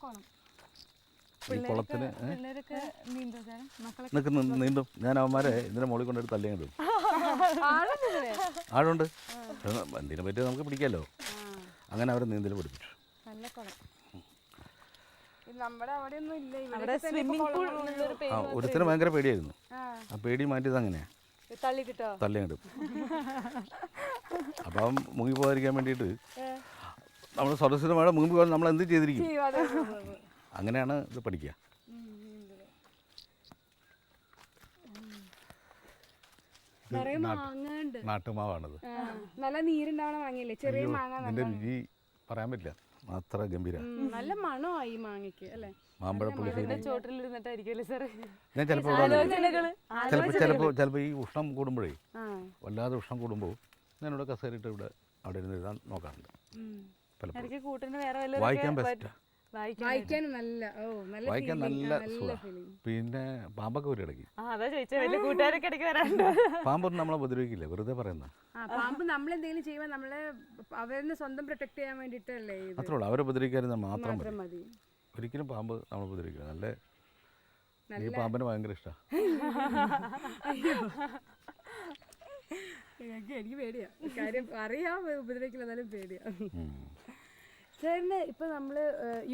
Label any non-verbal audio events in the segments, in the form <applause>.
കുളം കുളത്തിന് നിനക്ക് നീന്തും ഞാൻ അവന്മാരെ ഇന്നലെ മുകളിൽ കൊണ്ടൊരു തള്ളി ഇടും. ആഴുണ്ട് എന്തിനെ പറ്റി നമുക്ക് പിടിക്കാമല്ലോ അങ്ങനെ അവരെ നീന്തൽ പഠിപ്പിച്ചു. നല്ല കുളം നമ്മുടെ അവിടെ ഒന്നും ഇല്ല അവിടെ സ്വിമ്മിംഗ് പൂൾ ഉള്ളൊരു ആ ഒരുത്തിന് ഭയങ്കര പേടിയായിരുന്നു. ആ. പേടി മാറ്റിയത് അങ്ങനെയാ. തള്ളി കിട്ടും? അപ്പം അവൻ മുങ്ങി പോകാതിരിക്കാൻ വേണ്ടിയിട്ട് നമ്മൾ സ്വതസിദ്ധമായ മുമ്പ് പോകാൻ നമ്മൾ എന്ത് ചെയ്തിരിക്കും. അങ്ങനെയാണ് ഇത് പഠിക്കുക. നാട്ടുമാവാണിത്. നല്ല നീരുണ്ടാവണ മാങ്ങയില്ലേ? ചെറിയ മാങ്ങ ഇതിന്റെ രുചി പറയാൻ പറ്റില്ല. അത്ര ഗംഭീര. നല്ല മണമായി മാങ്ങയ്ക്ക് അല്ലേ? ഞാൻ ചിലപ്പോൾ ചിലപ്പോൾ ചിലപ്പോൾ ചിലപ്പോൾ ഈ ഉഷ്ണം കൂടുമ്പോഴേ വല്ലാതെ ഉഷ്ണം കൂടുമ്പോൾ ഞാനിവിടെ കസേരയിട്ട് ഇവിടെ അവിടെ ഇരുന്ന് എഴുതാൻ നോക്കാറുണ്ട്. വായിക്കാൻ ബെസ്റ്റാ വായിക്കാൻ നല്ല ഓ നല്ല വായിക്കാൻ നല്ല ഫീലിംഗ് പിന്നെ പാമ്പൊക്കെ ഒരു ഇടയ്ക്ക്. ആ അതാ ചോദിച്ചാ വലിയ കൂട്ടുകാരൊക്കെ ഇടയ്ക്ക് വരാണ്ട് <laughs> പാമ്പൊന്നും നമ്മളെ ഉപദ്രവിക്കില്ല? വെറുതെ പറയുന്ന. ആ പാമ്പ് നമ്മൾ എന്തെങ്കിലും ചെയ്യുമ്പോൾ നമ്മളെ അവരെ സ്വന്തം പ്രൊട്ടക്ട് ചെയ്യാൻ വേണ്ടിട്ടല്ലേ ഇത്? അത്രേ ഉള്ളൂ. അവരെ ഉപദ്രവിക്കാതെ മാത്രം മതി. ഒരിക്കലും പാമ്പ് നമ്മൾ ഉപദ്രവിക്കില്ല. നല്ല എനിക്ക് പാമ്പിന് ഭയങ്കര ഇഷ്ടമാണ് എനിക്ക് പേടിയാ. കാര്യം അറിയാം ഉപദ്രവിക്കില്ല എന്നാലും പേടിയാ. സാറിന് ഇപ്പൊ നമ്മൾ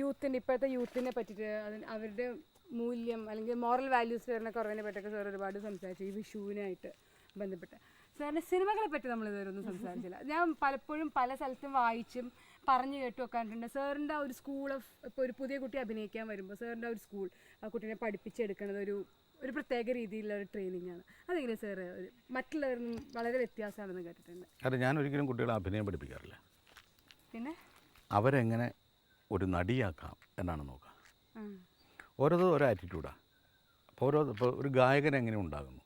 യൂത്തിന്റെ ഇപ്പോഴത്തെ യൂത്തിനെ പറ്റിയിട്ട് അവരുടെ മൂല്യം അല്ലെങ്കിൽ മോറൽ വാല്യൂസ് വരുന്ന കുറവിനെ പറ്റിയൊക്കെ സാർ ഒരുപാട് സംസാരിച്ചു ഈ വിഷുവിനായിട്ട് ബന്ധപ്പെട്ട്. സാറിന് സിനിമകളെ പറ്റി നമ്മൾ ഇതുവരെ ഒന്നും സംസാരിച്ചില്ല. ഞാൻ പലപ്പോഴും പല സ്ഥലത്തും വായിച്ചും പറഞ്ഞു കേട്ടും ഒക്കെ കണ്ടിട്ടുണ്ട്. സാറിന്റെ ആ ഒരു സ്കൂൾ ഓഫ് ഇപ്പോൾ ഒരു പുതിയ കുട്ടി അഭിനയിക്കാൻ വരുമ്പോൾ സാറിന്റെ ഒരു സ്കൂൾ ആ കുട്ടീനെ പഠിപ്പിച്ചെടുക്കുന്നത് ഒരു ഒരു പ്രത്യേക രീതിയിലുള്ള ഒരു ട്രെയിനിങ് ആണ്. അതെങ്ങനെ സാർ മറ്റുള്ളവരിൽ നിന്നും വളരെ വ്യത്യാസമാണെന്ന് കേട്ടിട്ടുണ്ട്. അല്ല ഞാൻ ഒരിക്കലും കുട്ടികളെ അഭിനയം പഠിപ്പിക്കാറില്ല. പിന്നെ? അവരെങ്ങനെ ഒരു നടിയാക്കാം എന്നാണ് നോക്കുക. ഓരോ ഓരോന്നും ഓരോ ആറ്റിറ്റ്യൂഡാണ് അപ്പോൾ ഓരോ ഇപ്പോൾ ഒരു ഗായകൻ എങ്ങനെ ഉണ്ടാകുന്നു.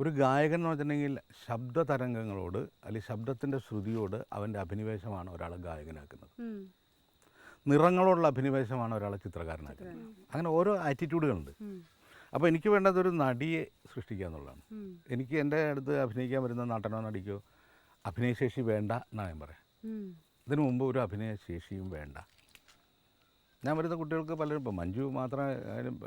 ഒരു ഗായകൻ എന്ന് വെച്ചിട്ടുണ്ടെങ്കിൽ ശബ്ദ തരംഗങ്ങളോട് അല്ലെങ്കിൽ ശബ്ദത്തിന്റെ ശ്രുതിയോട് അവന്റെ അഭിനിവേശമാണ് ഒരാളെ ഗായകനാക്കുന്നത്. നിറങ്ങളോടുള്ള അഭിനിവേശമാണ് ഒരാളെ ചിത്രകാരനാക്കുന്നത്. അങ്ങനെ ഓരോ ആറ്റിറ്റ്യൂഡുകളുണ്ട്. അപ്പോൾ എനിക്ക് വേണ്ടത് ഒരു നടിയെ സൃഷ്ടിക്കുക എന്നുള്ളതാണ്. എനിക്ക് എന്റെ അടുത്ത് അഭിനയിക്കാൻ വരുന്ന നടനോ നടിക്കോ അഭിനയശേഷി വേണ്ട എന്നാണ് ഞാൻ പറയാം. ഇതിനു മുമ്പ് ഒരു അഭിനയശേഷിയും വേണ്ട. ഞാൻ വരുന്ന കുട്ടികൾക്ക് പലരും ഇപ്പം മഞ്ജു മാത്രമേ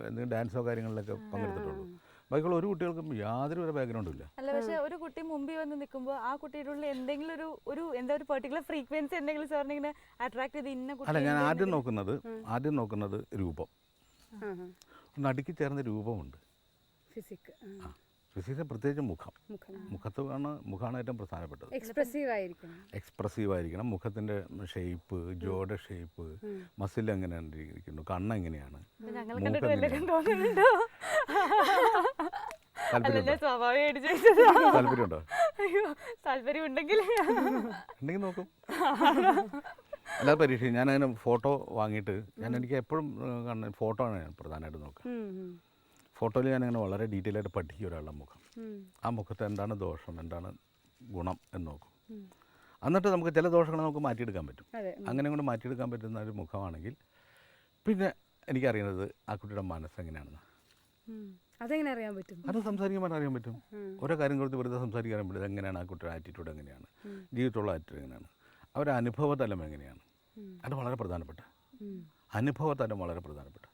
എന്തെങ്കിലും ഡാൻസോ കാര്യങ്ങളിലൊക്കെ പങ്കെടുത്തിട്ടുള്ളൂ. ബാക്കിയുള്ള ഒരു കുട്ടികൾക്കും യാതൊരു ഒരു ബാക്ക്ഗ്രൗണ്ടും ഇല്ല. അല്ല പക്ഷേ ഒരു കുട്ടി മുമ്പിൽ വന്ന് നിൽക്കുമ്പോൾ ആ കുട്ടിയുടെ ഉള്ളിൽ എന്തെങ്കിലും ഒരു ഒരു എന്താ ഒരു പെർട്ടിക്കുലർ ഫ്രീക്വൻസി എന്തെങ്കിലും സാറിന് ഇങ്ങനെ അട്രാക്ട് ചെയ്ത് ഇന്ന കുട്ടി അല്ല ഞാൻ ആദ്യം നോക്കുന്നത് ആദ്യം നോക്കുന്നത് രൂപം. നടുക്കി നടിക്ക് ചേർന്ന രൂപമുണ്ട്. ഫിസിക് ആ. ഫിസിക്സിന് പ്രത്യേകിച്ച് മുഖം. മുഖത്താണ് മുഖത്ത് ആണ് മുഖമാണ് ഏറ്റവും പ്രധാനപ്പെട്ടത്. എക്സ്പ്രസീവ് ആയിരിക്കണം. എക്സ്പ്രസീവ് ആയിരിക്കണം. മുഖത്തിന്റെ ഷേപ്പ് ജോയുടെ ഷേപ്പ് മസിൽ എങ്ങനെയാണ് ഇരിക്കുന്നു കണ്ണ് എങ്ങനെയാണ് ഞങ്ങൾ മൂക്ക് കണ്ടിട്ട് വല്ലതും എങ്ങനെയാണ്? തോന്നുന്നുണ്ടോ അല്ല താല്പര്യമുണ്ടോ ഞാൻ സ്വാഭാവികമായിട്ട് ചോദിച്ചതാ. താല്പര്യമുണ്ടോ? അയ്യോ താല്പര്യം ഉണ്ടെങ്കിൽ ഉണ്ടെങ്കിൽ നോക്കും. അല്ലാതെ പരീക്ഷ ഞാൻ അതിന് ഫോട്ടോ വാങ്ങിയിട്ട് ഞാൻ എനിക്ക് എപ്പോഴും ഫോട്ടോ ആണ് ഞാൻ പ്രധാനമായിട്ട് നോക്കുക. ഫോട്ടോയിൽ ഞാനിങ്ങനെ വളരെ ഡീറ്റെയിൽ ആയിട്ട് പഠിക്കും ഒരാളുടെ മുഖം. ആ മുഖത്ത് എന്താണ് ദോഷം എന്താണ് ഗുണം എന്ന് നോക്കും. എന്നിട്ട് നമുക്ക് ചില ദോഷങ്ങൾ നമുക്ക് മാറ്റിയെടുക്കാൻ പറ്റും. അതെ അങ്ങനെ കൊണ്ട് മാറ്റിയെടുക്കാൻ പറ്റുന്ന ഒരു മുഖമാണെങ്കിൽ പിന്നെ എനിക്കറിയുന്നത് ആ കുട്ടിയുടെ മനസ്സെങ്ങനെയാണെന്ന്. അതെങ്ങനെ അറിയാൻ പറ്റും? അത് സംസാരിക്കുമ്പോൾ അറിയാൻ പറ്റും. ഓരോ കാര്യം കൊടുത്ത് വെറുതെ സംസാരിക്കാൻ പറ്റും എങ്ങനെയാണ് ആ കുട്ടിയുടെ ആറ്റിറ്റ്യൂഡ് എങ്ങനെയാണ്? ജീവിതത്തിലുള്ള ആറ്റിറ്റ്യൂഡ് എങ്ങനെയാണ്? അവരുടെ അനുഭവതലം എങ്ങനെയാണ്? അത് വളരെ പ്രധാനപ്പെട്ട. അനുഭവതലം വളരെ പ്രധാനപ്പെട്ട